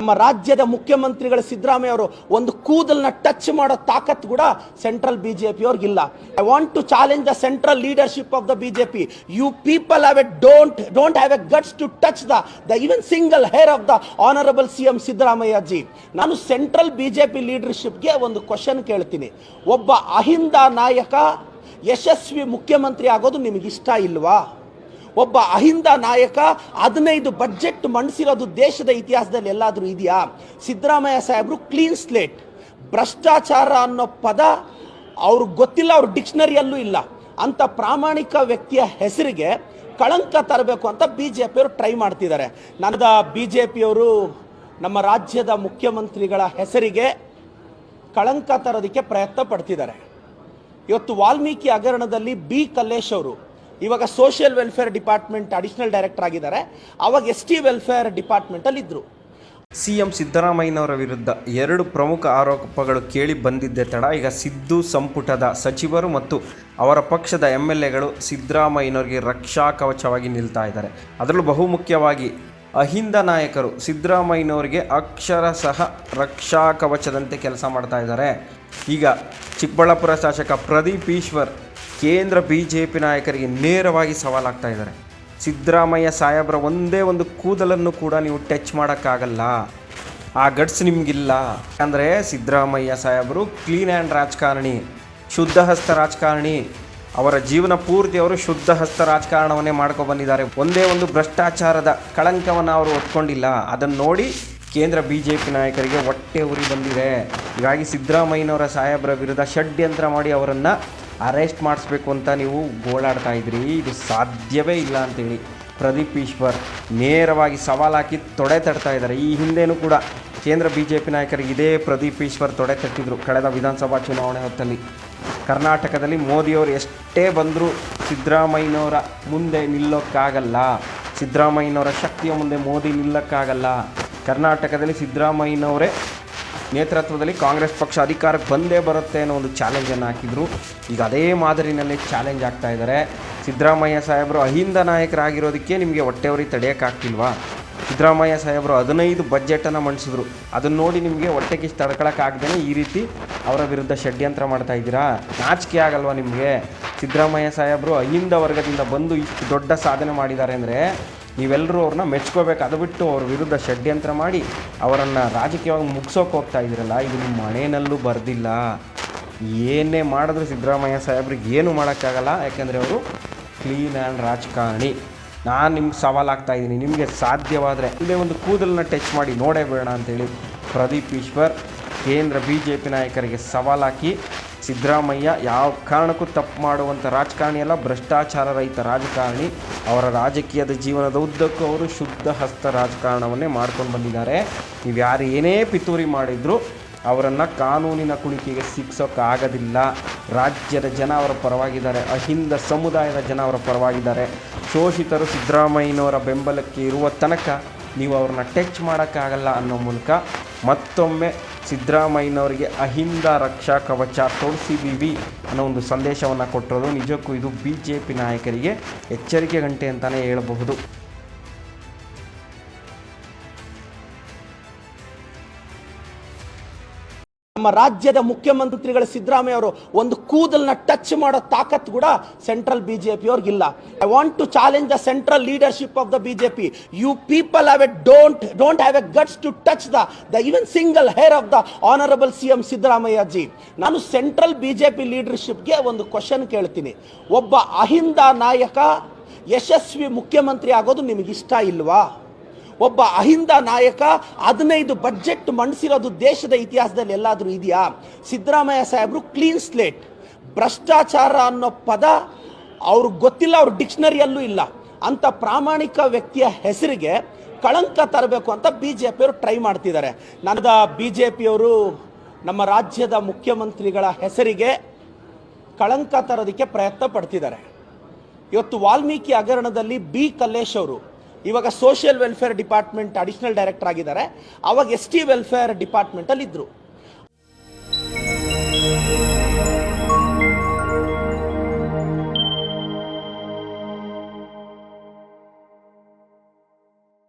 ನಮ್ಮ ರಾಜ್ಯದ ಮುಖ್ಯಮಂತ್ರಿಗಳ ಸಿದ್ದರಾಮಯ್ಯ ಅವರು ಒಂದು ಕೂದಲನ್ನ ಟಚ್ ಮಾಡೋ ತಾಕತ್ ಕೂಡ ಸೆಂಟ್ರಲ್ ಬಿಜೆಪಿ ಇಲ್ಲ. I want to challenge the central leadership of the BJP you people have a don't don't have a guts to touch the the even single hair of the honourable C M Siddaramaiah ji ನಾನು central BJP ಲೀಡರ್ಶಿಪ್ಗೆ ಒಂದು question ಕೇಳ್ತೀನಿ. ಒಬ್ಬ ಅಹಿಂದ ನಾಯಕ, ಯಶಸ್ವಿ ಮುಖ್ಯಮಂತ್ರಿ ಆಗೋದು ನಿಮಗಿಷ್ಟ ಇಲ್ವಾ? ಒಬ್ಬ ಅಹಿಂದ ನಾಯಕ ಹದಿನೈದು ಬಜೆಟ್ ಮಂಡಿಸಿರೋದು ದೇಶದ ಇತಿಹಾಸದಲ್ಲಿ ಎಲ್ಲಾದರೂ ಇದೆಯಾ? ಸಿದ್ದರಾಮಯ್ಯ ಸಾಹೇಬರು ಕ್ಲೀನ್ ಸ್ಲೇಟ್ ಭ್ರಷ್ಟಾಚಾರ ಅನ್ನೋ ಪದ ಅವ್ರಿಗೆ ಗೊತ್ತಿಲ್ಲ, ಅವ್ರ ಡಿಕ್ಷನರಿಯಲ್ಲೂ ಇಲ್ಲ. ಅಂಥ ಪ್ರಾಮಾಣಿಕ ವ್ಯಕ್ತಿಯ ಹೆಸರಿಗೆ ಕಳಂಕ ತರಬೇಕು ಅಂತ ಬಿ ಜೆ ಪಿಯವರು ಟ್ರೈ ಮಾಡ್ತಿದ್ದಾರೆ. ನನ್ನದ ಬಿ ಜೆ ಪಿಯವರು ನಮ್ಮ ರಾಜ್ಯದ ಮುಖ್ಯಮಂತ್ರಿಗಳ ಹೆಸರಿಗೆ ಕಳಂಕ ತರೋದಕ್ಕೆ ಪ್ರಯತ್ನ ಪಡ್ತಿದ್ದಾರೆ. ಇವತ್ತು ವಾಲ್ಮೀಕಿ ಹಗರಣದಲ್ಲಿ ಬಿ ಕಲ್ಲೇಶ್ ಅವರು ಇವಾಗ social welfare department additional director ಆಗಿದ್ದಾರೆ. ಅವಾಗ ಎಸ್ ಟಿ ವೆಲ್ಫೇರ್ ಡಿಪಾರ್ಟ್ಮೆಂಟಲ್ಲಿ ಇದ್ದರು ಸಿಎಂ ಸಿದ್ದರಾಮಯ್ಯನವರ ವಿರುದ್ಧ ಎರಡು ಪ್ರಮುಖ ಆರೋಪಗಳು ಕೇಳಿ ಬಂದಿದ್ದೆ ತಡ. ಈಗ ಸಿದ್ದು ಸಂಪುಟದ ಸಚಿವರು ಮತ್ತು ಅವರ ಪಕ್ಷದ ಎಂ ಎಲ್ ಎಗಳು ಸಿದ್ದರಾಮಯ್ಯನವರಿಗೆ ರಕ್ಷಾ ಕವಚವಾಗಿ ನಿಲ್ತಾ ಇದ್ದಾರೆ. ಅದರಲ್ಲೂ ಬಹುಮುಖ್ಯವಾಗಿ ಅಹಿಂದ ನಾಯಕರು ಸಿದ್ದರಾಮಯ್ಯನವರಿಗೆ ಅಕ್ಷರಶಃ ರಕ್ಷಾ ಕವಚದಂತೆ ಕೆಲಸ ಮಾಡ್ತಾ ಇದ್ದಾರೆ. ಈಗ ಚಿಕ್ಕಬಳ್ಳಾಪುರ ಶಾಸಕ ಪ್ರದೀಪ್ ಈಶ್ವರ್ ಕೇಂದ್ರ ಬಿ ಜೆ ಪಿ ನಾಯಕರಿಗೆ ನೇರವಾಗಿ ಸವಾಲಾಗ್ತಾ ಇದ್ದಾರೆ. ಸಿದ್ದರಾಮಯ್ಯ ಸಾಹೇಬ್ರ ಒಂದೇ ಒಂದು ಕೂದಲನ್ನು ಕೂಡ ನೀವು ಟಚ್ ಮಾಡೋಕ್ಕಾಗಲ್ಲ. ಆ ಗಟ್ಸ್ ನಿಮಗಿಲ್ಲ. ಅಂದರೆ ಸಿದ್ದರಾಮಯ್ಯ ಸಾಹೇಬರು ಕ್ಲೀನ್ ಆ್ಯಂಡ್ ರಾಜಕಾರಣಿ, ಶುದ್ಧ ಹಸ್ತ ರಾಜಕಾರಣಿ. ಅವರ ಜೀವನ ಪೂರ್ತಿ ಅವರು ಶುದ್ಧ ಹಸ್ತ ರಾಜಕಾರಣವನ್ನೇ ಬಂದಿದ್ದಾರೆ. ಒಂದೇ ಒಂದು ಭ್ರಷ್ಟಾಚಾರದ ಕಳಂಕವನ್ನು ಅವರು ಒತ್ಕೊಂಡಿಲ್ಲ ಅದನ್ನು ನೋಡಿ ಕೇಂದ್ರ ಬಿ ಜೆ ಪಿ ನಾಯಕರಿಗೆ ಹೊಟ್ಟೆ ಉರಿ ಬಂದಿದೆ. ಹೀಗಾಗಿ ಸಿದ್ದರಾಮಯ್ಯನವರ ಸಾಹೇಬರ ವಿರುದ್ಧ ಷಡ್ಯಂತ್ರ ಮಾಡಿ ಅವರನ್ನು ಅರೆಸ್ಟ್ ಮಾಡಿಸ್ಬೇಕು ಅಂತ ನೀವು ಗೋಳಾಡ್ತಾ ಇದ್ರಿ, ಇದು ಸಾಧ್ಯವೇ ಇಲ್ಲ ಅಂತೇಳಿ ಪ್ರದೀಪ್ ಈಶ್ವರ್ ನೇರವಾಗಿ ಸವಾಲು ಹಾಕಿ ತೊಡೆ ತಡ್ತಾ ಇದ್ದಾರೆ. ಈ ಹಿಂದೆನೂ ಕೂಡ ಕೇಂದ್ರ ಬಿ ಜೆ ಪಿ ನಾಯಕರಿಗೆ ಇದೇ ಪ್ರದೀಪ್ ಈಶ್ವರ್ ತೊಡೆ ತಟ್ಟಿದ್ರು ಕಳೆದ ವಿಧಾನಸಭಾ ಚುನಾವಣೆ ಹೊತ್ತಲ್ಲಿ. ಕರ್ನಾಟಕದಲ್ಲಿ ಮೋದಿಯವರು ಎಷ್ಟೇ ಬಂದರೂ ಸಿದ್ದರಾಮಯ್ಯನವರ ಮುಂದೆ ನಿಲ್ಲೋಕ್ಕಾಗಲ್ಲ. ಸಿದ್ದರಾಮಯ್ಯನವರ ಶಕ್ತಿಯ ಮುಂದೆ ಮೋದಿ ನಿಲ್ಲಕ್ಕಾಗಲ್ಲ. ಕರ್ನಾಟಕದಲ್ಲಿ ಸಿದ್ದರಾಮಯ್ಯನವರೇ ನೇತೃತ್ವದಲ್ಲಿ ಕಾಂಗ್ರೆಸ್ ಪಕ್ಷ ಅಧಿಕಾರಕ್ಕೆ ಬಂದೇ ಬರುತ್ತೆ ಅನ್ನೋ ಒಂದು ಚಾಲೆಂಜನ್ನು ಹಾಕಿದರು. ಈಗ ಅದೇ ಮಾದರಿನಲ್ಲಿ ಚಾಲೆಂಜ್ ಆಗ್ತಾ ಇದ್ದಾರೆ ಸಿದ್ದರಾಮಯ್ಯ ಸಾಹೇಬರು ಅಹಿಂದ ನಾಯಕರಾಗಿರೋದಕ್ಕೆ ನಿಮಗೆ ಹೊಟ್ಟೆವರಿ ತಡೆಯೋಕ್ಕಾಗ್ತಿಲ್ವಾ ಸಿದ್ದರಾಮಯ್ಯ ಸಾಹೇಬರು ಹದಿನೈದು ಬಜೆಟನ್ನು ಮಂಡಿಸಿದ್ರು. ಅದನ್ನು ನೋಡಿ ನಿಮಗೆ ಹೊಟ್ಟೆ ಕಿಚ್ಚು ತಡ್ಕೊಳಕ್ಕಾಗ್ದೇ ಈ ರೀತಿ ಅವರ ವಿರುದ್ಧ ಷಡ್ಯಂತ್ರ ಮಾಡ್ತಾ ಇದ್ದೀರಾ? ನಾಚಿಕೆ ಆಗಲ್ವಾ ನಿಮಗೆ? ಸಿದ್ದರಾಮಯ್ಯ ಸಾಹೇಬರು ಅಹಿಂದ ವರ್ಗದಿಂದ ಬಂದು ಇಷ್ಟು ದೊಡ್ಡ ಸಾಧನೆ ಮಾಡಿದ್ದಾರೆ ಅಂದರೆ ನೀವೆಲ್ಲರೂ ಅವ್ರನ್ನ ಮೆಚ್ಕೋಬೇಕು. ಅದು ಬಿಟ್ಟು ಅವ್ರ ವಿರುದ್ಧ ಷಡ್ಯಂತ್ರ ಮಾಡಿ ಅವರನ್ನು ರಾಜಕೀಯವಾಗಿ ಮುಗಿಸೋಕೆ ಹೋಗ್ತಾ ಇದ್ದೀರಲ್ಲ ಇದು ನಿಮ್ಮ ಮನೆಯಲ್ಲೂ ಬರೆದಿಲ್ಲ. ಏನೇ ಮಾಡಿದ್ರು ಸಿದ್ದರಾಮಯ್ಯ ಸಾಹೇಬ್ರಿಗೆ ಏನು ಮಾಡೋಕ್ಕಾಗಲ್ಲ. ಯಾಕೆಂದರೆ ಅವರು ಕ್ಲೀನ್ ಆ್ಯಂಡ್ ರಾಜಕಾರಣಿ. ನಾನು ನಿಮ್ಗೆ ಸವಾಲಾಗ್ತಾ ಇದ್ದೀನಿ. ನಿಮಗೆ ಸಾಧ್ಯವಾದರೆ ಇಲ್ಲೇ ಒಂದು ಕೂದಲನ್ನ ಟಚ್ ಮಾಡಿ ನೋಡೇ ಬೇಡ ಅಂತೇಳಿ ಪ್ರದೀಪ್ ಈಶ್ವರ್ ಕೇಂದ್ರ ಬಿ ಜೆ ಪಿ ನಾಯಕರಿಗೆ ಸವಾಲಾಕಿ ಸಿದ್ದರಾಮಯ್ಯ ಯಾವ ಕಾರಣಕ್ಕೂ ತಪ್ಪು ಮಾಡುವಂಥ ರಾಜಕಾರಣಿ ಅಲ್ಲ, ಭ್ರಷ್ಟಾಚಾರ ರಹಿತ ರಾಜಕಾರಣಿ. ಅವರ ರಾಜಕೀಯದ ಜೀವನದ ಉದ್ದಕ್ಕೂ ಅವರು ಶುದ್ಧ ಹಸ್ತ ರಾಜಕಾರಣವನ್ನೇ ಮಾಡ್ಕೊಂಡು ಬಂದಿದ್ದಾರೆ. ನೀವು ಯಾರು ಏನೇ ಪಿತೂರಿ ಮಾಡಿದರೂ ಅವರನ್ನು ಕಾನೂನಿನ ಕುಣಿಕೆಗೆ ಸಿಕ್ಸೋಕ್ಕಾಗೋದಿಲ್ಲ ರಾಜ್ಯದ ಜನ ಅವರ ಪರವಾಗಿದ್ದಾರೆ, ಅಹಿಂದ ಸಮುದಾಯದ ಜನ ಅವರ ಪರವಾಗಿದ್ದಾರೆ. ಶೋಷಿತರು ಸಿದ್ದರಾಮಯ್ಯನವರ ಬೆಂಬಲಕ್ಕೆ ಇರುವ ತನಕ ನೀವು ಅವ್ರನ್ನ ಟಚ್ ಮಾಡೋಕ್ಕಾಗಲ್ಲ ಅನ್ನೋ ಮೂಲಕ ಮತ್ತೊಮ್ಮೆ ಸಿದ್ದರಾಮಯ್ಯನವರಿಗೆ ಅಹಿಂದ ರಕ್ಷಾ ಕವಚ ತೋರಿಸಿದ್ದೀವಿ ಅನ್ನೋ ಒಂದು ಸಂದೇಶವನ್ನು ಕೊಟ್ಟಿರೋದು. ನಿಜಕ್ಕೂ ಇದು ಬಿ ಜೆ ಪಿ ನಾಯಕರಿಗೆ ಎಚ್ಚರಿಕೆ ಗಂಟೆ ಅಂತಲೇ ಹೇಳಬಹುದು. ನಮ್ಮ ರಾಜ್ಯದ ಮುಖ್ಯಮಂತ್ರಿಗಳ ಸಿದ್ದರಾಮಯ್ಯ ಅವರು ಒಂದು ಕೂದಲನ್ನ ಟಚ್ ಮಾಡೋ ತಾಕತ್ ಕೂಡ central BJP ಅವ್ರಿಗಿಲ್ಲ I want to challenge the central leadership of the BJP. You people have a don't don't have a guts to touch the the even single hair of the honourable C M Siddaramaiah ji ನಾನು central BJP ಲೀಡರ್ಶಿಪ್ಗೆ ಒಂದು question ಕೇಳ್ತೀನಿ. ಒಬ್ಬ ಅಹಿಂದ ನಾಯಕ, ಯಶಸ್ವಿ ಮುಖ್ಯಮಂತ್ರಿ ಆಗೋದು ನಿಮಗಿಷ್ಟ ಇಲ್ವಾ? ಒಬ್ಬ ಅಹಿಂದ ನಾಯಕ, ಹದಿನೈದು ಬಜೆಟ್ ಮಂಡಿಸಿರೋದು ದೇಶದ ಇತಿಹಾಸದಲ್ಲಿ ಎಲ್ಲಾದರೂ ಇದೆಯಾ? ಸಿದ್ದರಾಮಯ್ಯ ಸಾಹೇಬರು ಕ್ಲೀನ್ ಸ್ಲೇಟ್ ಭ್ರಷ್ಟಾಚಾರ ಅನ್ನೋ ಪದ ಅವ್ರಿಗೆ ಗೊತ್ತಿಲ್ಲ, ಅವ್ರ ಡಿಕ್ಷನರಿಯಲ್ಲೂ ಇಲ್ಲ. ಅಂತ ಪ್ರಾಮಾಣಿಕ ವ್ಯಕ್ತಿಯ ಹೆಸರಿಗೆ ಕಳಂಕ ತರಬೇಕು ಅಂತ ಬಿ ಜೆ ಪಿಯವರು ಟ್ರೈ ಮಾಡ್ತಿದ್ದಾರೆ. ನನ್ನದ ಬಿ ಜೆ ಪಿಯವರು ನಮ್ಮ ರಾಜ್ಯದ ಮುಖ್ಯಮಂತ್ರಿಗಳ ಹೆಸರಿಗೆ ಕಳಂಕ ತರೋದಕ್ಕೆ ಪ್ರಯತ್ನ ಪಡ್ತಿದ್ದಾರೆ. ಇವತ್ತು ವಾಲ್ಮೀಕಿ ಹಗರಣದಲ್ಲಿ ಬಿ ಕಲ್ಲೇಶ್ ಅವರು ಇವಾಗ social welfare department additional director ಆಗಿದ್ದಾರೆ. ಅವಾಗ ಎಸ್ ಟಿ ವೆಲ್ಫೇರ್ ಡಿಪಾರ್ಟ್ಮೆಂಟಲ್ಲಿ ಇದ್ದರು